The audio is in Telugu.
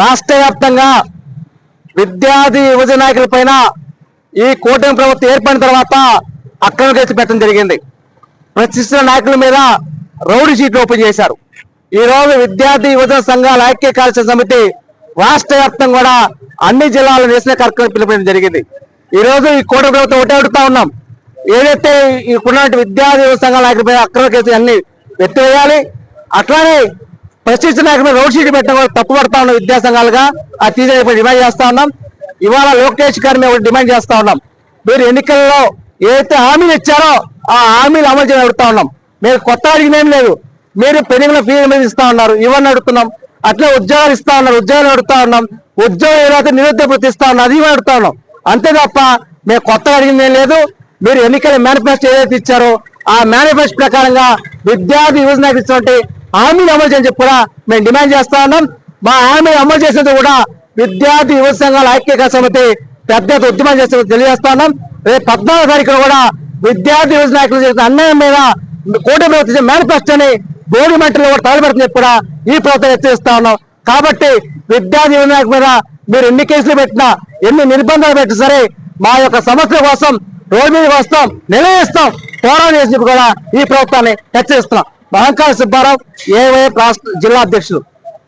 రాష్ట్ర వ్యాప్తంగా విద్యార్థి యువజన నాయకుల పైన ఈ కూటమి ప్రభుత్వం ఏర్పడిన తర్వాత అక్రమ కేసు పెట్టడం జరిగింది. ప్రతిష్ట నాయకుల మీద రౌడీ షీట్లు ఓపెన్ చేశారు. ఈ రోజు విద్యార్థి యువజన సంఘాల ఐక్య కార్యక్రమ సమితి రాష్ట్ర వ్యాప్తంగా కూడా అన్ని జిల్లాలో నిరసన కార్యక్రమం పిలిపించడం జరిగింది. ఈ రోజు ఈ కూటమి ప్రభుత్వం ఒకటే అడుగుతా ఉన్నాం. ఏదైతే ఇప్పుడున్నటువంటి విద్యార్థి యువజన సంఘాల నాయకులపై అక్రమ కేసులు అన్ని ఎత్తివేయాలి అట్లానే ప్రశ్నించిన నాయకులు రోడ్ షీట్ పెట్టడం కూడా తప్పు పడతా ఉన్నాం విద్యా సంఘాలుగా అది తీసేయడం డిమాండ్ చేస్తా ఉన్నాం. ఇవాళ లోకేష్ గారు మేము డిమాండ్ చేస్తా ఉన్నాం. మీరు ఎన్నికల్లో ఏదైతే హామీలు ఇచ్చారో ఆ హామీలు అమలు చేయని అడుగుతా ఉన్నాం. మీరు కొత్త అడిగినేం లేదు. మీరు పెరిగిన ఫీజు మీద ఇస్తా ఉన్నారు. ఇవన్నీ అడుగుతున్నాం అట్లే ఉద్యోగాలు ఇస్తా ఉన్నారు. ఉద్యోగాలు అడుగుతా ఉన్నాం. ఉద్యోగం ఏదైతే నిరుద్యోగ వృత్తి ఇస్తా ఉన్నారు. అది అడుగుతా ఉన్నాం. అంతే తప్ప మేము కొత్తగా అడిగిందేం లేదు. మీరు ఎన్నికల మేనిఫెస్టో ఏదైతే ఇచ్చారో ఆ మేనిఫెస్టో ప్రకారంగా విద్యార్థి యువజనకు ఇచ్చినటువంటి హామీలు అమలు చేయని చెప్పి కూడా మేము డిమాండ్ చేస్తా ఉన్నాం. మా హామీలు అమలు చేసేది కూడా విద్యార్థి యువ సంఘాల ఐక్యక సమితి పెద్ద ఉద్యమం చేస్తున్నది తెలియజేస్తా ఉన్నాం. రేపు పద్నాలుగు తారీఖున కూడా విద్యార్థి యువ నాయకులు చేసిన అన్యాయం మీద కోటి ప్రభుత్వం మేనిఫెస్టోని బోడి మంటలో కూడా తగలబెడుతుంది కూడా ఈ ప్రభుత్వం హెచ్చరిస్తా ఉన్నాం. కాబట్టి విద్యార్థి యువ నాయకుల మీద మీరు ఎన్ని కేసులు పెట్టినా ఎన్ని నిర్బంధాలు పెట్టినా సరే మా యొక్క సమస్యల కోసం రోడ్డు మీదకి వస్తాం నిర్ణయిస్తాం పోరాటం చేసి కూడా ఈ ప్రభుత్వాన్ని హెచ్చరిస్తున్నాం. మహంకాళ సుబ్బారావు ఏవై ప్రాస్ జిల్లా అధ్యక్షులు.